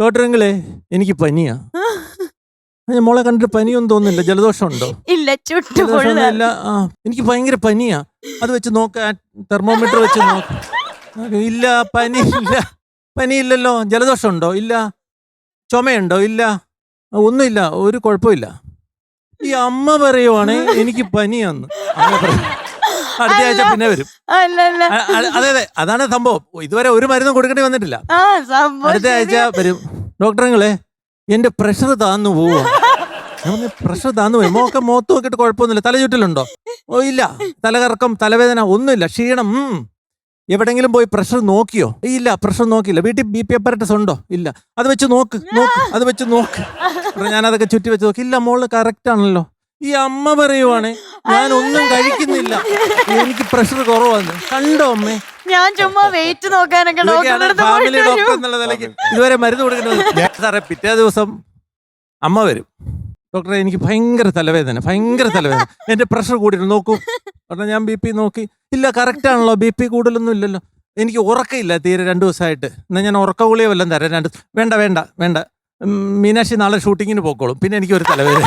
ഡോക്ടറെങ്കിലേ എനിക്ക് പനിയാ. ഞാൻ മോളെ കണ്ടിട്ട് പനിയൊന്നും തോന്നുന്നില്ല. ജലദോഷം ഉണ്ടോ ഇല്ല ഇല്ല. ആ എനിക്ക് ഭയങ്കര പനിയാ. അത് വെച്ച് നോക്ക തെർമോമീറ്റർ വെച്ച് നോക്ക. ഇല്ല പനി ഇല്ല പനിയില്ലല്ലോ. ജലദോഷം ഉണ്ടോ ഇല്ല. ചുമയുണ്ടോ? ഇല്ല. ഒന്നുമില്ല. ഒരു കുഴപ്പമില്ല. ഈ അമ്മ പറയുവാണേ എനിക്ക് പനിയാന്ന്. അമ്മ പറയും. അടുത്ത ആഴ്ച പിന്നെ വരും. അല്ല അല്ല അ- അ- അതെ അതെ. അതാണ് സംഭവം. ഇതുവരെ ഒരു മരുന്നും കൊടുക്കേണ്ടി വന്നിട്ടില്ല. ആ സംഭവം അടുത്ത ആഴ്ച ശരിയാ. വരും. ഡോക്ടറങ്ങളെ എന്റെ പ്രഷർ താന്നു പോവാ. പ്രഷർ താന്നു പോയി. മോക്കെ മോത്ത് നോക്കിയിട്ട് കുഴപ്പമൊന്നുമില്ല. തല ചുറ്റലുണ്ടോ ഓ ഇല്ല. തലകറക്കം തലവേദന ഒന്നുമില്ല. ക്ഷീണം ഉം. എവിടെങ്കിലും പോയി പ്രഷർ നോക്കിയോ? ഇല്ല പ്രഷർ നോക്കിയില്ല. വീട്ടിൽ ബി പി അപ്പറേറ്റസ് ഉണ്ടോ? ഇല്ല. അത് വെച്ച് നോക്ക് നോക്ക് അത് വെച്ച് നോക്ക്. അപ്പോൾ ഞാൻ അതൊക്കെ ചുറ്റി വെച്ച് നോക്കി. ഇല്ല മോൾ കറക്റ്റ് ആണല്ലോ. ഈ അമ്മ പറയുവാണ്. ഞാൻ ഒന്നും കഴിക്കുന്നില്ല. എനിക്ക് പ്രഷർ കുറവാണ്. കണ്ടോ അമ്മേ? ഞാൻ ചുമ്മാ വെയിറ്റ് നോക്കാനൊക്കെ ഫാമിലി ഡോക്ടർ. എന്നുള്ള നിലയ്ക്ക് ഇതുവരെ മരുന്ന് കൊടുക്കുന്നത് സാറേ പിറ്റേ ദിവസം അമ്മ വരും. ഡോക്ടറെ എനിക്ക് ഭയങ്കര തലവേദന ഭയങ്കര തലവേദന. എന്റെ പ്രഷർ കൂടിയിട്ട് നോക്കൂ. പറഞ്ഞാൽ ഞാൻ ബി പി നോക്കി. ഇല്ല കറക്റ്റ് ആണല്ലോ. ബി പി കൂടുതലൊന്നും ഇല്ലല്ലോ. എനിക്ക് ഉറക്കമില്ല തീരെ രണ്ടു ദിവസമായിട്ട്. എന്നാൽ ഞാൻ ഉറക്ക ഗുളിയോ വല്ലതും തരാം. രണ്ട് വേണ്ട വേണ്ട വേണ്ട. മീനാക്ഷി നാളെ ഷൂട്ടിങ്ങിന് പോക്കോളും. പിന്നെ എനിക്ക് ഒരു തലവേദന.